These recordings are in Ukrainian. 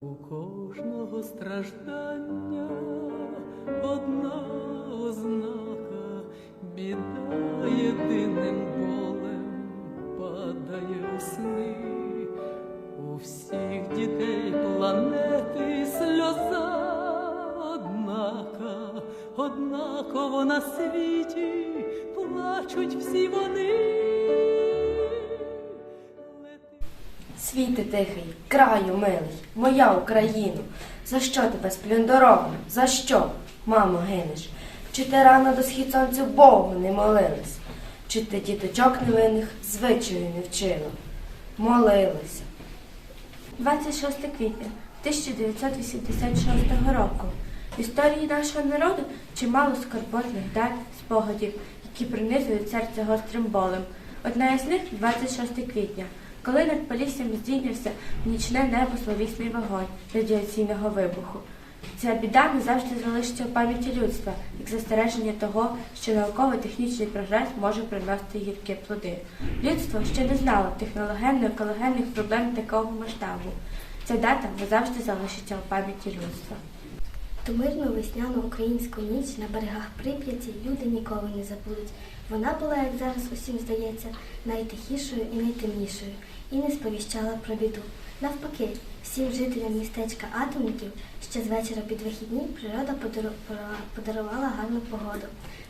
У кожного страждання одна ознака, біда єдиним болем падає у сни. У всіх дітей планети сльоза однака, однаково на світі плачуть всі вони. Світи тихий, краю милий, моя Україно, за що тебе сплюндоровано? За що, мамо, гинеш? Чи ти рано до схід сонцю Богу не молилась? Чи ти діточок невинних звичаю не вчила? Молилася. 26 квітня 1986 року. В історії нашого народу чимало скорботних дат, спогадів, які пронизують серце гострим болем. Одна із них 26 квітня, коли над Поліссям здійнявся нічне небо словісний вогонь радіаційного вибуху. Ця біда назавжди залишиться у пам'яті людства, як застереження того, що науково-технічний прогрес може приносити гіркі плоди. Людство ще не знало технологенно-екологенних проблем такого масштабу. Ця дата назавжди залишиться у пам'яті людства. Ту мирну весняну українську ніч на берегах Прип'яті люди ніколи не забудуть. Вона була, як зараз усім здається, найтихішою і найтемнішою, і не сповіщала про біду. Навпаки, всім жителям містечка Атомників ще з вечора під вихідні природа подарувала гарну погоду.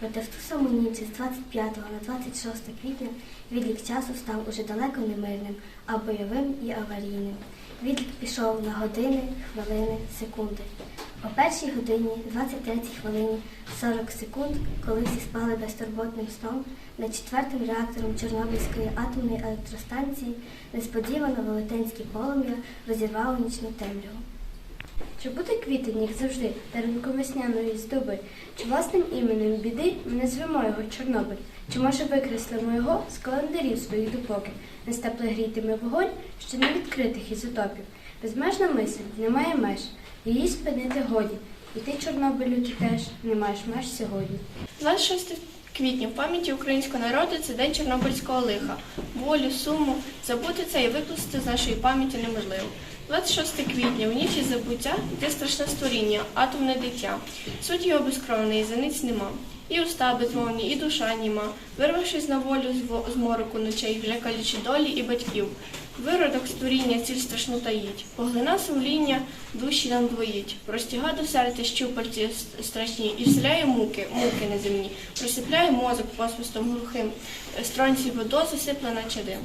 Проте в ту саму ніч з 25 на 26 квітня відлік часу став уже далеко не мирним, а бойовим і аварійним. Відлік пішов на години, хвилини, секунди. О першій годині, 23 хвилині, 40 секунд, коли всі спали безтурботним сном, над четвертим реактором Чорнобильської атомної електростанції несподівано велетенське полум'я розірвало нічну темряву. Чи буде квітень, як завжди, дарунком весняної здоби? Чи власним іменем біди ми назвемо його Чорнобиль? Чи може викреслимо його з календарів своїх допоки? Не степле грітиме вогонь ще не відкритих ізотопів. Безмежна мисль немає меж, її спинити годі. І ти, Чорнобилю, теж не маєш меж сьогодні. 26 квітня в пам'яті українського народу це день Чорнобильського лиха. Болю, суму забути це і викласти з нашої пам'яті неможливо. 26 квітня в ніч із забуття йде страшне створіння, атомне дитя. Суть його безкровна, і зениць нема. І уста безмовні, і душа німа, вирвавшись на волю з во- з мороку ночей, вже калічі долі і батьків. Виродок створіння ціль страшну таїть, поглина сумління, душі нам двоїть, простяга до серця щупальці страшні і вселяє муки, муки неземні, просипляє мозок посвистом глухим, стронці водо засиплена чадим.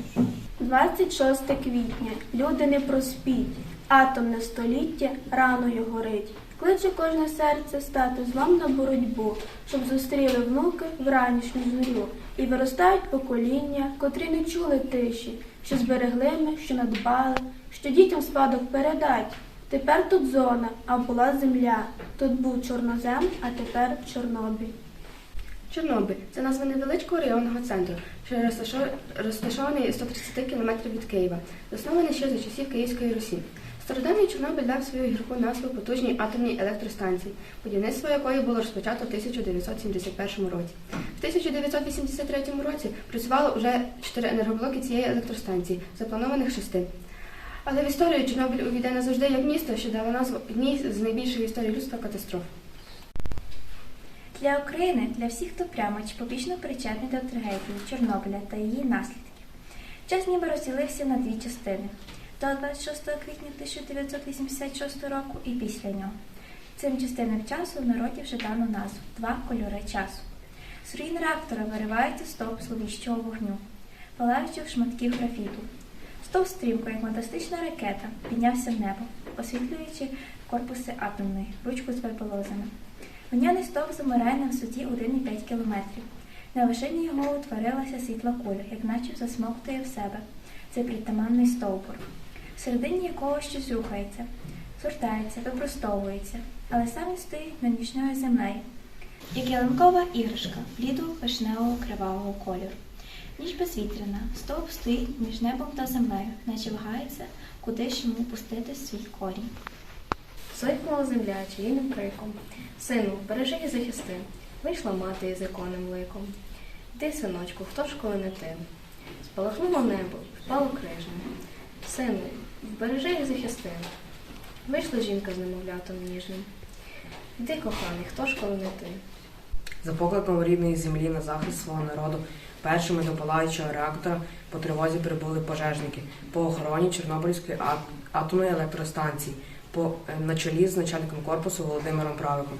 26 квітня. Люди не проспіть. Атомне століття раною горить. Кличе кожне серце стати злом на боротьбу, щоб зустріли внуки в ранішню зорю. І виростають покоління, котрі не чули тиші, що зберегли ми, що надбали, що дітям спадок передать. Тепер тут зона, а була земля. Тут був чорнозем, а тепер Чорнобиль. Чорнобиль це назва невеличкого районного центру, що розташо- розташований 130 км від Києва, заснований ще за часів Київської Русі. Стародавній Чорнобиль дав свою гірку назву потужній атомній електростанції, будівництво якої було розпочато в 1971 році. В 1983 році працювало вже чотири енергоблоки цієї електростанції, запланованих шести. Але в історію Чорнобиль увійде назавжди як місто, що дало назву одній з найбільших в історії людства катастроф. Для України, для всіх, хто прямо чи побічно причетний до трагедії Чорнобиля та її наслідків. Час ніби розділився на дві частини до 26 квітня 1986 року і після нього. Цим частинам часу в народі вже дано назву два кольори часу. З руїн реактора виривається стовп зловіщого вогню, палаючих шматків графіту. Стовп стрімко, як фантастична ракета, піднявся в небо, освітлюючи корпуси атомної, ручку з верболозами. Вогняний стовп замирає на висоті 1,5 кілометрів. На вершині його утворилася світла куля, як наче засмоктує в себе цей притаманний стовбур, всередині якого щось рухається, згортається, випростовується, але сам стоїть над нічною землею, як ялинкова іграшка блідого вишневого кривавого кольору. Ніч безвітряна, стовп стоїть між небом та землею, наче вагається, куди ж йому пустити свій корінь. Зойкнула земля чиїним криком. Сину, бережи і захисти. Вийшла мати із законним ликом. Ти, синочку, хто ж коли не ти? Спалахнуло небо, впало крижне. Сину, бережи і захисти. Вийшла жінка з немовлятом ніжним. Йди, коханий, хто ж коли не ти? За покликом рідної землі на захист свого народу першими до палаючого реактора по тривозі прибули пожежники по охороні Чорнобильської атомної електростанції по, е, на чолі з начальником корпусу Володимиром Правиком.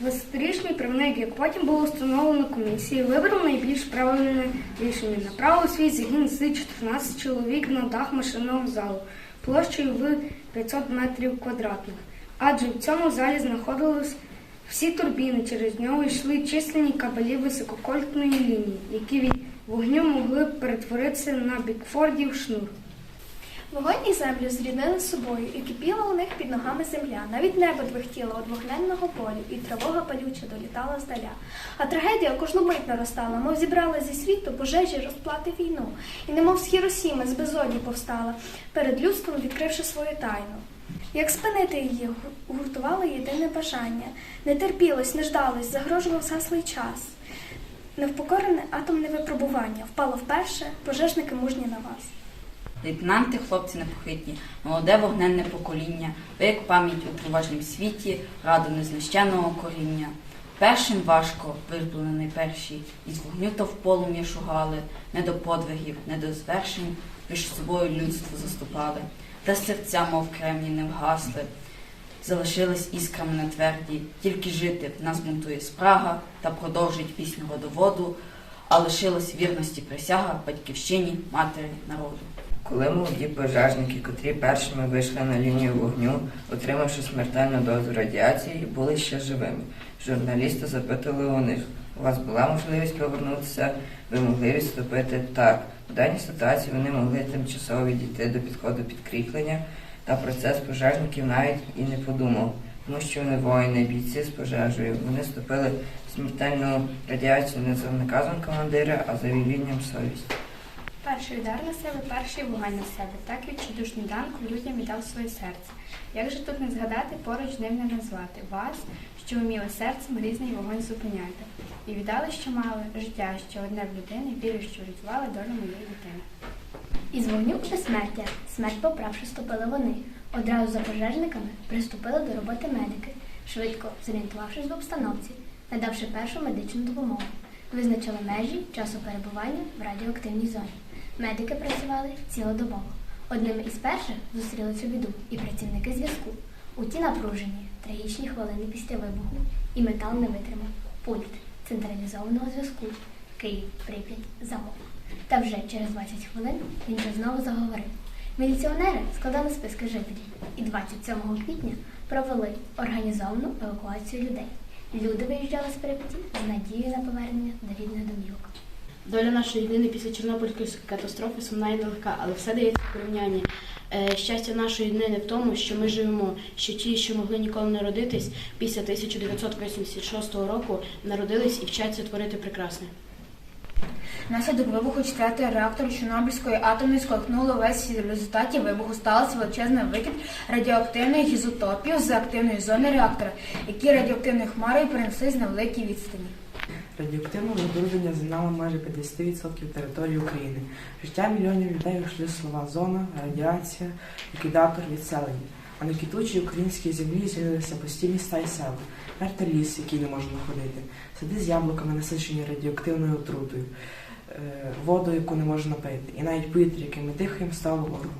20-річний правник, як потім було встановлено комісією, вибрав найбільш правильне рішення. Направив свій загін з 14 чоловік на дах машинного залу площею в 500 метрів квадратних. Адже в цьому залі знаходились всі турбіни, через нього йшли численні кабелі висококольтної лінії, які від вогню могли перетворитися на бікфордів шнур. Вогонь і землю зріднили з собою, і кипіла у них під ногами земля. Навіть небо двихтіло від вогненного болю, і тривога палюча долітала здаля. А трагедія кожну мить наростала, мов зібрала зі світу пожежі розплати війну, і немов з Хіросіми з безодні повстала, перед людством відкривши свою тайну. Як спинити її, гу- гуртувало єдине бажання. Не терпілось, не ждалось, загрожував згаслий час. Невпокорене атомне випробування впало вперше, пожежники мужні на вас. Лейтенанти, хлопці непохитні, молоде вогненне покоління, ви як пам'ять у тривожнім світі, раду незнищеного коріння. Першим важко виплунений перші, із вогню то в полум'я шугали, не до подвигів, не до звершень, між собою людство заступали, та серця, мов кремні, не вгасли. Залишились іскрами на тверді, тільки жити в нас бунтує спрага та продовжить пісню водоводу, а лишилась вірності присяга батьківщині, матері, народу. Коли молоді пожежники, котрі першими вийшли на лінію вогню, отримавши смертельну дозу радіації, були ще живими. Журналісти запитали у них, у вас була можливість повернутися, ви могли відступити так. В даній ситуації вони могли тимчасово відійти до підходу підкріплення, та процес пожежників навіть і не подумав, тому що вони воїни, бійці з пожежею. Вони вступили в смертельну радіацію не за наказом командира, а за вілінням совісті. Перший удар на себе, перший вогонь на себе. Так відчудушний данку людям віддав своє серце. Як же тут не згадати, поруч ним не назвати вас, що вміли серцем різний вогонь зупиняти. І віддали, що мали життя, що одне в людини, вірю, що врятували долю моєї дитини. Із вогню у безсмертя, смерть поправши, ступили вони. Одразу за пожежниками приступили до роботи медики, швидко зорієнтувавшись в обстановці, надавши першу медичну допомогу. Визначили межі часу перебування в радіоактивній зоні. Медики працювали цілодобово. Одними із перших зустріли цю біду і працівники зв'язку. У ті напружені, трагічні хвилини після вибуху, і метал не витримав. Пульт централізованого зв'язку. Київ, Прип'ять, замовк. Та вже через 20 хвилин він вже знову заговорив. Міліціонери складали списки жителів і 27 квітня провели організовану евакуацію людей. Люди виїжджали з Прип'яті з надією на повернення до рідних домівок. Доля нашої єдини після Чорнобильської катастрофи сумна і нелегка, але все дається в порівнянні. Е, Щастя нашої днини в тому, що ми живемо, що ті, що могли ніколи не родитись, після 1986 року народились і вчаться творити прекрасне. Наслідок вибуху четвертого реактору Чорнобильської атомної сколихнуло весь. В результаті вибуху сталося величезний викид радіоактивної ізотопів з активної зони реактора, які радіоактивною хмарою перенеслись на великій відстані. Радіоактивне забруднення займало майже 50% території України. Життя мільйонів людей йшли слова зона, радіація, ліквідатор, відселення. А на квітучій українській землі з'явилися постійні стаї села, мертвий ліс, який не можна ходити, сади з яблуками, насичені радіоактивною отрутою, е, воду, яку не можна пити, і навіть повітря, яке ми дихаємо, стало ворогом.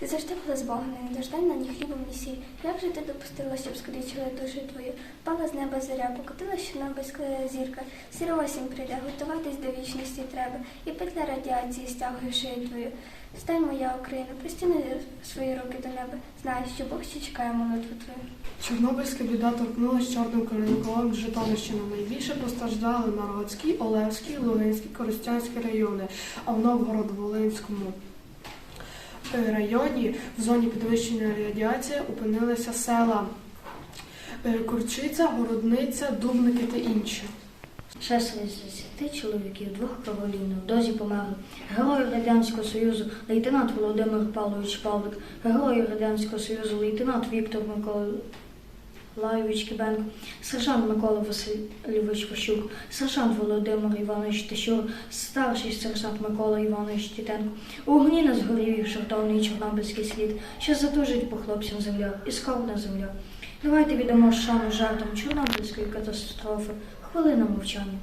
Ти завжди була збагана, не дождай на ні хлібом, ні сіль. Як же ти допустила, щоб скалічила душу твою? Пала з неба зоря, покотилась чорнобильська зірка. Сіра осінь прийде, готуватись до вічності треба. І петля радіації стягує шию твою. Стань моя Україна, простяни свої руки до неба. Знай, що Бог ще чекає молитву твою. Чорнобильська біда торкнулася чорним корінковим з Житомирщини. Найбільше постраждали Народський, Олевський, Луганський, Коростянський райони, а в Новгород-Волинському районі в зоні підвищення радіації опинилися села е, Курчиця, Городниця, Дубники та інші. Шестеро з десяти чоловіків двох кроволів в дозі померли. Герої Радянського Союзу лейтенант Володимир Павлович Павлик, герої Радянського Союзу лейтенант Віктор Микола Лайович Кибенко, сержант Микола Васильович Ващук, сержант Володимир Іванович Тищур, старший сержант Микола Іванович Тітенко. У огні на згорів шартовний чорнобильський слід, що затужить по хлопцям земля і скорбна земля. Давайте віддамо шану жертвам Чорнобильської катастрофи. Хвилина мовчання.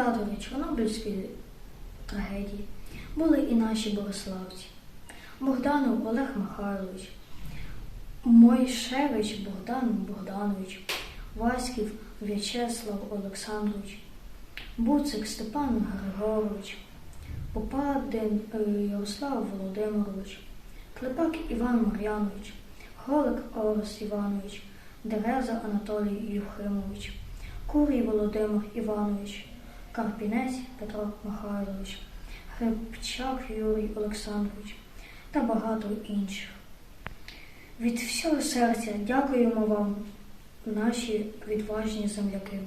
Ліквідатори Чорнобильської трагедії були і наші богославці. Богданов Олег Михайлович, Мойшевич Богдан Богданович, Васьків В'ячеслав Олександрович, Буцик Степан Григорович, Попадин Ярослав Володимирович, Клепак Іван Мар'янович, Голик Орес Іванович, Дереза Анатолій Юхимович, Курій Володимир Іванович, Карпінець Петро Михайлович, Хребчак Юрій Олександрович та багато інших. Від всього серця дякуємо вам, наші відважні земляки.